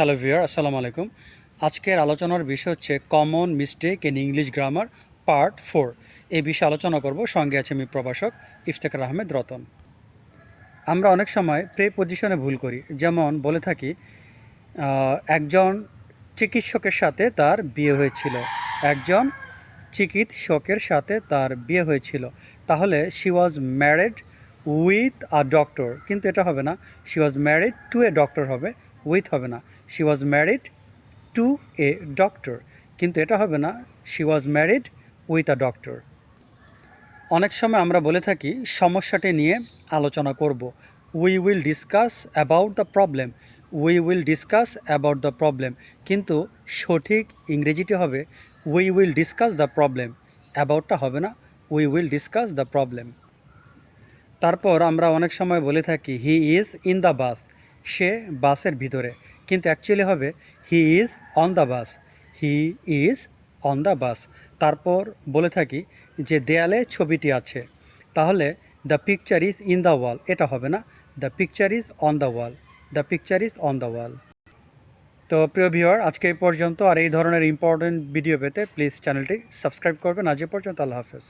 Hello ভিয়ার আসসালামু আলাইকুম। আজকের আলোচনার বিষয় হচ্ছে common mistake in English grammar part four এই বিষয়ে আলোচনা করব। সঙ্গে আছে আমি প্রভাষক ইফতেখার আহমেদ রতন। আমরা অনেক সময় প্রে পজিশনে ভুল করি। যেমন বলে থাকি একজন চিকিৎসকের সাথে তার বিয়ে হয়েছিল। একজন চিকিৎসকের সাথে তার বিয়ে হয়েছিল। তাহলে she was married with a doctor কিন্তু এটা হবে না। She was married to a doctor হবে উইথ হবে না। She was married to a doctor কিন্তু এটা হবে না she was married with a doctor অনেক সময় আমরা বলে থাকি, সমস্যাটি নিয়ে আলোচনা করব। We will discuss about the problem we will discuss about the problem কিন্তু সঠিক ইংরেজিটি হবে we will discuss the problem অ্যাবাউটটা হবে না we will discuss the problem তারপর আমরা অনেক সময় বলে থাকি he is in the bus সে বাসের ভিতরে। কিন্তু অ্যাকচুয়ালি হবে he is on the bus he is on the bus তারপর বলে থাকি যে দেয়ালে ছবিটি আছে। তাহলে the picture is in the wall এটা হবে না। The picture is on the wall the picture is on the wall তো প্রিয় ভিউয়ার আজকে এই পর্যন্ত। আর এই ধরনের ইম্পর্টেন্ট ভিডিও পেতে প্লিজ চ্যানেলটি সাবস্ক্রাইব করবেন। আজ এ পর্যন্ত আল্লাহ হাফেজ।